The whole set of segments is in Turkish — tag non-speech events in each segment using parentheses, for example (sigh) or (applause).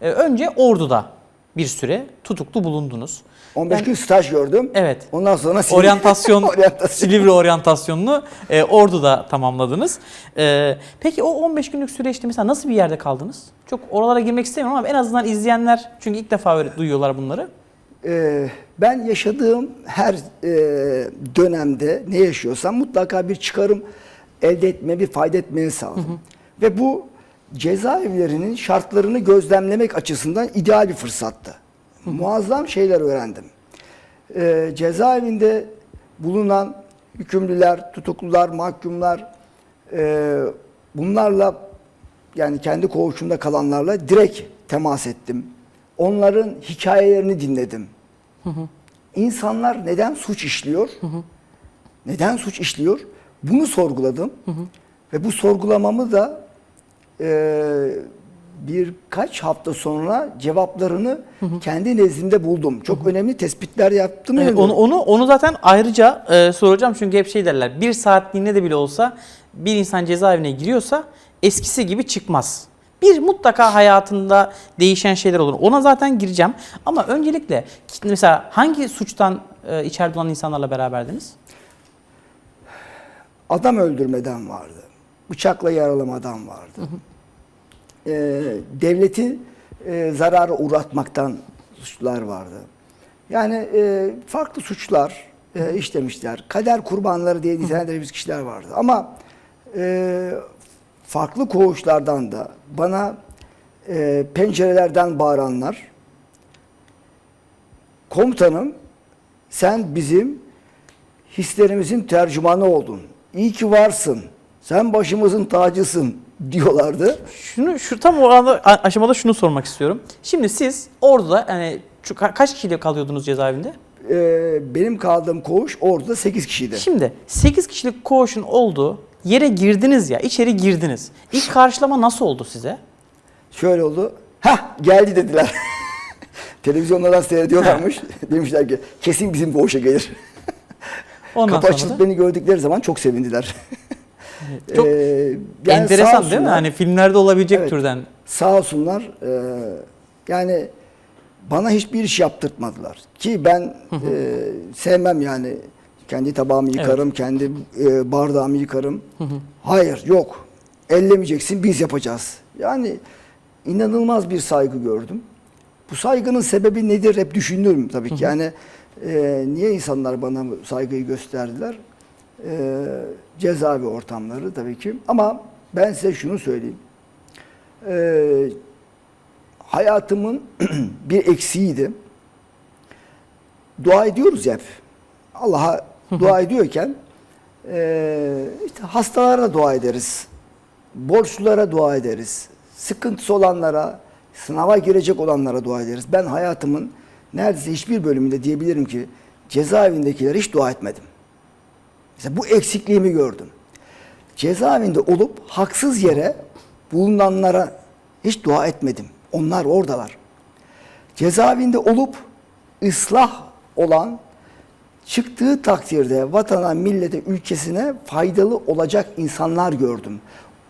Ee, önce Ordu'da bir süre tutuklu bulundunuz. 15 Yani- gün staj gördüm. Evet. Ondan sonra Silivri- Oryantasyon, (laughs) Oryantasyon. Silivri oryantasyonunu e, Ordu'da tamamladınız. E, peki o 15 günlük süreçte mesela nasıl bir yerde kaldınız? Çok oralara girmek istemiyorum ama en azından izleyenler çünkü ilk defa öyle duyuyorlar bunları. Ee, ben yaşadığım her e, dönemde ne yaşıyorsam mutlaka bir çıkarım elde etme, bir fayda etmeye sağladım. Ve bu cezaevlerinin şartlarını gözlemlemek açısından ideal bir fırsattı. Muazzam şeyler öğrendim. Ee, cezaevinde bulunan hükümlüler, tutuklular, mahkumlar e, bunlarla yani kendi koğuşumda kalanlarla direkt temas ettim. Onların hikayelerini dinledim. İnsanlar neden suç işliyor? Neden suç işliyor? Bunu sorguladım. Ve bu sorgulamamı da e, birkaç hafta sonra cevaplarını kendi nezdimde buldum. Çok önemli tespitler yaptım. Evet, onu, onu, onu zaten ayrıca e, soracağım çünkü hep şey derler. Bir saatliğine de bile olsa bir insan cezaevine giriyorsa eskisi gibi çıkmaz. Bir mutlaka hayatında değişen şeyler olur. Ona zaten gireceğim. Ama öncelikle mesela hangi suçtan e, içeride olan insanlarla beraberdiniz? Adam öldürmeden vardı. Bıçakla yaralamadan vardı. Ee, devleti e, zarara uğratmaktan suçlar vardı. Yani e, farklı suçlar e, işlemişler. Kader kurbanları diye nitelendirilmiş kişiler vardı. Ama e, farklı koğuşlardan da bana e, pencerelerden bağıranlar, komutanım sen bizim hislerimizin tercümanı oldun. İyi ki varsın. Sen başımızın tacısın diyorlardı. Şunu şu tam o anda aşamada şunu sormak istiyorum. Şimdi siz orada yani kaç kişiyle kalıyordunuz cezaevinde? Ee, benim kaldığım koğuş orada 8 kişiydi. Şimdi 8 kişilik koğuşun olduğu yere girdiniz ya, içeri girdiniz. İlk karşılama nasıl oldu size? Şöyle oldu. Hah geldi dediler. (laughs) Televizyonlardan seyrediyorlarmış. (laughs) Demişler ki kesin bizim koğuşa gelir. Ondan Kapı açılıp beni gördükleri zaman çok sevindiler. (laughs) çok Ee, yani enteresan değil mi? olsunlar. Hani filmlerde olabilecek Evet. türden. Sağ olsunlar. e, yani bana hiçbir iş yaptırtmadılar. Ki ben e, sevmem yani. Kendi tabağımı yıkarım, kendi e, bardağımı yıkarım. Hayır, yok. Ellemeyeceksin, biz yapacağız. Yani inanılmaz bir saygı gördüm. Bu saygının sebebi nedir hep düşünürüm tabii ki. Yani e, niye insanlar bana saygıyı gösterdiler? E, cezaevi ortamları tabii ki. Ama ben size şunu söyleyeyim. E, hayatımın (clears throat) bir eksiğiydi. Dua ediyoruz hep. Allah'a dua ediyorken e, işte hastalara dua ederiz. Borçlulara dua ederiz. Sıkıntısı olanlara, sınava girecek olanlara dua ederiz. Ben hayatımın neredeyse hiçbir bölümünde diyebilirim ki cezaevindekilere hiç dua etmedim. Mesela bu eksikliğimi gördüm. Cezaevinde olup haksız yere bulunanlara hiç dua etmedim. Onlar oradalar. Cezaevinde olup ıslah olan çıktığı takdirde vatana, millete, ülkesine faydalı olacak insanlar gördüm.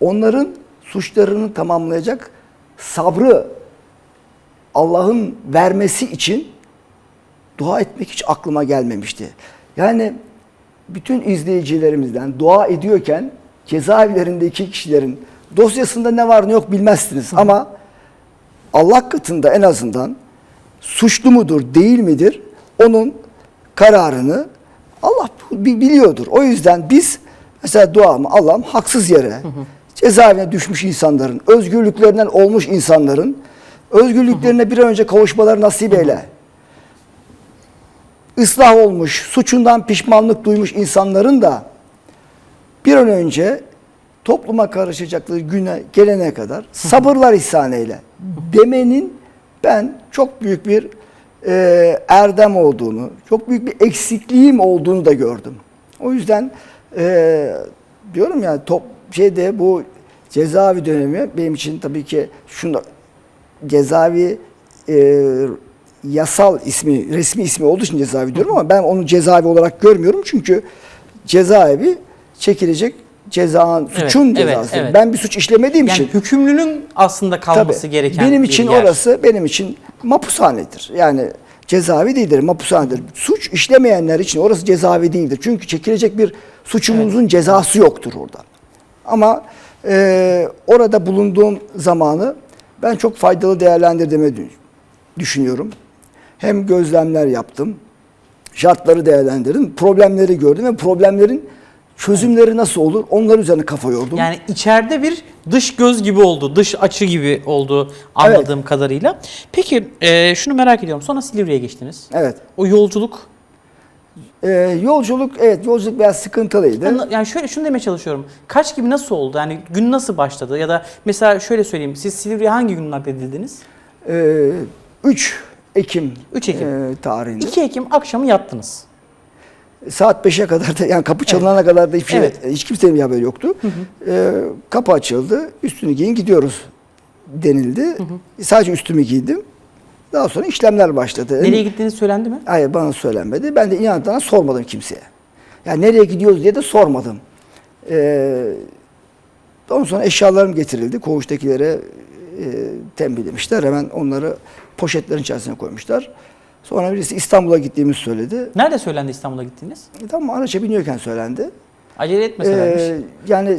Onların suçlarını tamamlayacak sabrı Allah'ın vermesi için dua etmek hiç aklıma gelmemişti. Yani bütün izleyicilerimizden dua ediyorken cezaevlerindeki kişilerin dosyasında ne var ne yok bilmezsiniz. Ama Allah katında en azından suçlu mudur değil midir? Onun kararını Allah bi- biliyordur. O yüzden biz mesela duamı Allah'ım haksız yere cezaevine düşmüş insanların, özgürlüklerinden olmuş insanların özgürlüklerine bir an önce kavuşmaları nasip eyle. Islah olmuş, suçundan pişmanlık duymuş insanların da bir an önce topluma karışacakları güne gelene kadar sabırlar ihsan eyle demenin ben çok büyük bir e, erdem olduğunu, çok büyük bir eksikliğim olduğunu da gördüm. O yüzden e, diyorum ya top şeyde bu cezaevi dönemi benim için tabii ki şunu cezaevi e, yasal ismi, resmi ismi olduğu için cezaevi diyorum ama ben onu cezaevi olarak görmüyorum çünkü cezaevi çekilecek cezan, Evet, suçun evet, cezası. evet. Ben bir suç işlemediğim Yani için hükümlünün aslında kalması Tabii. gereken Benim için yer. orası benim için mapushanedir. Yani cezaevi değildir, mapushanedir. Suç işlemeyenler için orası cezaevi değildir. Çünkü çekilecek bir suçumuzun cezası yoktur orada. Ama e, orada bulunduğum zamanı ben çok faydalı değerlendirdiğimi dü- düşünüyorum. Hem gözlemler yaptım, şartları değerlendirdim, problemleri gördüm ve problemlerin çözümleri nasıl olur onlar üzerine kafa yordum. Yani içeride bir dış göz gibi oldu, dış açı gibi oldu anladığım kadarıyla. Peki e, şunu merak ediyorum. Sonra Silivri'ye geçtiniz. Evet. O yolculuk Ee, yolculuk evet yolculuk biraz sıkıntılıydı. Yani- şöyle şunu demeye çalışıyorum. Kaç gibi nasıl oldu? Yani gün nasıl başladı? Ya da mesela şöyle söyleyeyim. Siz Silivri'ye hangi gün nakledildiniz? Ee, 3 Ekim, 3 Ekim. e, tarihinde. 2 Ekim akşamı yattınız. Saat 5'e kadar da yani kapı çalınana kadar da hiçbir şey, Evet. hiç kimsenin bir haberi yoktu. Ee, kapı açıldı. Üstünü giyin gidiyoruz denildi. Sadece üstümü giydim. Daha sonra işlemler başladı. Nereye gittiğiniz söylendi mi? Hayır bana söylenmedi. Ben de inandıklarına sormadım kimseye. Yani nereye gidiyoruz diye de sormadım. Ee, ondan sonra eşyalarım getirildi. Koğuştakilere e, tembihlemişler. Hemen onları poşetlerin içerisine koymuşlar. Sonra birisi İstanbul'a gittiğimizi söyledi. Nerede söylendi İstanbul'a gittiğiniz? E, tamam araça biniyorken söylendi. Acele etmeselermiş. Ee, yani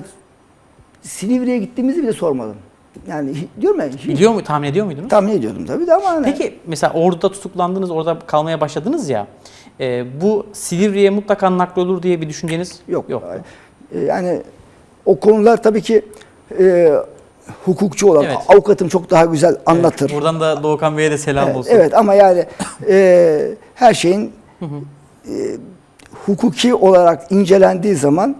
Silivri'ye gittiğimizi bile sormadım. Yani diyorum ya hiç- Biliyor mu, tahmin ediyor muydunuz? tahmin ediyordum tabii de ama hani- Peki mesela orada tutuklandınız, orada kalmaya başladınız ya. e, bu Silivri'ye mutlaka naklolur diye bir düşünceniz Yok. yok. Ee, Yani o konular tabii ki e, hukukçu olan Evet. avukatım çok daha güzel anlatır. Evet, buradan da Doğukan Bey'e de selam Evet, olsun. evet ama yani (laughs) e, her şeyin e, hukuki olarak incelendiği zaman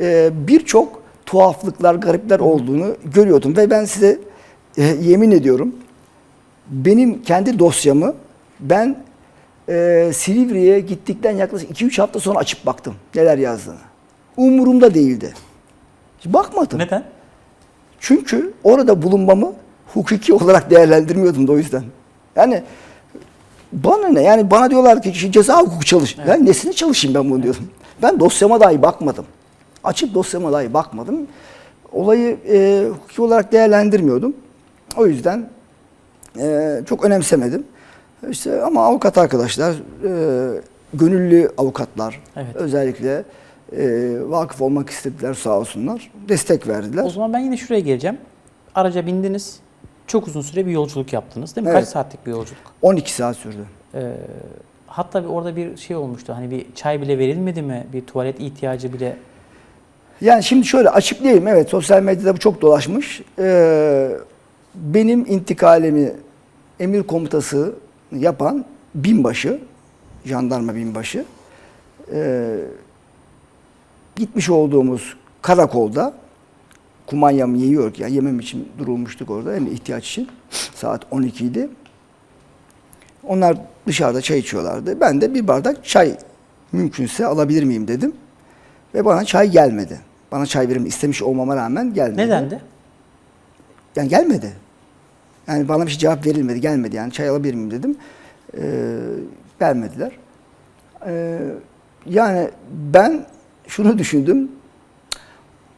e, birçok tuhaflıklar, garipler olduğunu görüyordum ve ben size e, yemin ediyorum benim kendi dosyamı ben e, Silivri'ye gittikten yaklaşık 2-3 hafta sonra açıp baktım neler yazdığını. Umurumda değildi. Hiç Bakmadım. Neden? Çünkü orada bulunmamı hukuki olarak değerlendirmiyordum da o yüzden. Yani bana ne? Yani bana diyorlar ki ceza hukuku çalış. Yani nesini çalışayım ben bunu diyordum. Ben dosyama dahi bakmadım. Açıp dosyama dahi bakmadım. Olayı e, hukuki olarak değerlendirmiyordum. O yüzden e, çok önemsemedim. İşte ama avukat arkadaşlar, e, gönüllü avukatlar Evet. özellikle e, vakıf olmak istediler sağ olsunlar. Destek verdiler. O zaman ben yine şuraya geleceğim. Araca bindiniz. Çok uzun süre bir yolculuk yaptınız değil mi? Evet. Kaç saatlik bir yolculuk? 12 saat sürdü. Ee, hatta bir orada bir şey olmuştu. Hani bir çay bile verilmedi mi? Bir tuvalet ihtiyacı bile. Yani şimdi şöyle açıklayayım. Evet sosyal medyada bu çok dolaşmış. Ee, benim intikalimi emir komutası yapan binbaşı, jandarma binbaşı ee, gitmiş olduğumuz karakolda kumanyamı yiyorken yemem için durulmuştuk orada hem de ihtiyaç için saat 12 idi. Onlar dışarıda çay içiyorlardı. Ben de bir bardak çay mümkünse alabilir miyim dedim. Ve bana çay gelmedi. Bana çay verim istemiş olmama rağmen gelmedi. Nedendi? Yani gelmedi. Yani bana bir şey cevap verilmedi, gelmedi. Yani çay alabilir miyim dedim. Ee, vermediler. Ee, yani ben şunu düşündüm.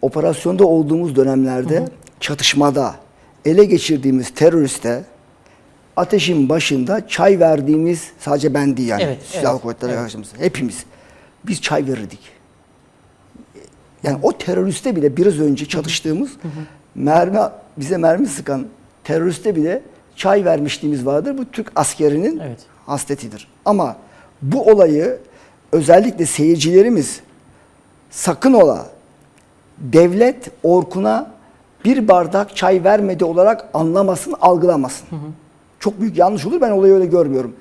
Operasyonda olduğumuz dönemlerde çatışmada ele geçirdiğimiz teröriste ateşin başında çay verdiğimiz sadece ben değil yani. Evet, Silahlı evet, kuvvetler evet. arkadaşlarımız hepimiz biz çay verirdik. Yani o teröriste bile biraz önce çatıştığımız mermi bize mermi sıkan teröriste bile çay vermişliğimiz vardır. Bu Türk askerinin Evet. hasletidir. Ama bu olayı özellikle seyircilerimiz sakın ola devlet Orkun'a bir bardak çay vermedi olarak anlamasın, algılamasın. Çok büyük yanlış olur. Ben olayı öyle görmüyorum.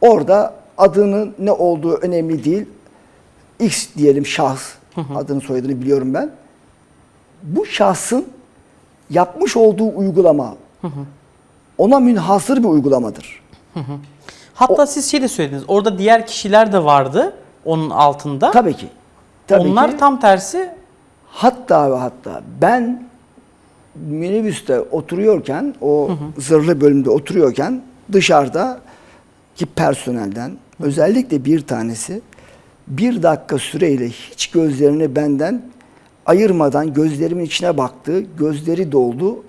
Orada adının ne olduğu önemli değil. X diyelim şahıs. Adını soyadını biliyorum ben. Bu şahsın yapmış olduğu uygulama ona münhasır bir uygulamadır. Hatta siz şey de söylediniz. Orada diğer kişiler de vardı onun altında. Tabii ki. Tabii Onlar ki. tam tersi Hatta ve hatta ben minibüste oturuyorken, o zırhlı bölümde oturuyorken dışarıda ki personelden özellikle bir tanesi bir dakika süreyle hiç gözlerini benden ayırmadan gözlerimin içine baktı. Gözleri doldu.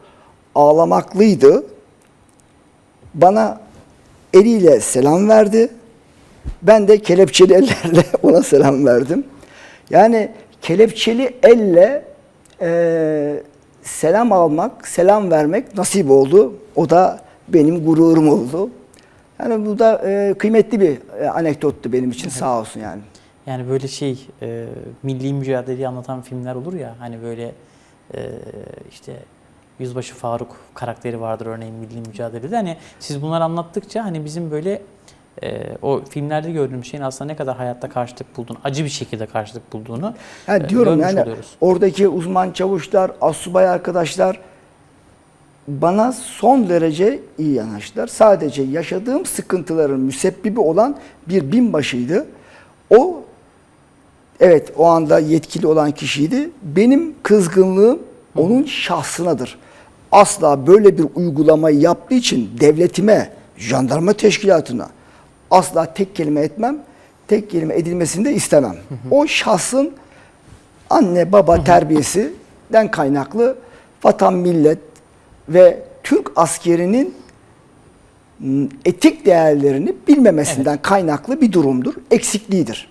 Ağlamaklıydı. Bana eliyle selam verdi. Ben de kelepçeli ellerle (laughs) ona selam verdim. Yani kelepçeli elle eee, selam almak, selam vermek nasip oldu. O da benim gururum oldu. Yani bu da eee, kıymetli bir e, anekdottu benim için sağ olsun yani. Yani böyle şey e, milli mücadeleyi anlatan filmler olur ya hani böyle e, işte Yüzbaşı Faruk karakteri vardır örneğin milli mücadelede. Hani siz bunları anlattıkça hani bizim böyle e, o filmlerde gördüğümüz şeyin aslında ne kadar hayatta karşılık bulduğunu, acı bir şekilde karşılık bulduğunu Yani e, diyorum yani oluyoruz. oradaki uzman çavuşlar, asubay arkadaşlar bana son derece iyi yanaştılar. Sadece yaşadığım sıkıntıların müsebbibi olan bir binbaşıydı. O evet o anda yetkili olan kişiydi. Benim kızgınlığım onun şahsınadır. Asla böyle bir uygulamayı yaptığı için devletime, jandarma teşkilatına asla tek kelime etmem. Tek kelime edilmesini de istemem. O şahsın anne baba terbiyesinden kaynaklı vatan millet ve Türk askerinin etik değerlerini bilmemesinden kaynaklı bir durumdur, eksikliğidir.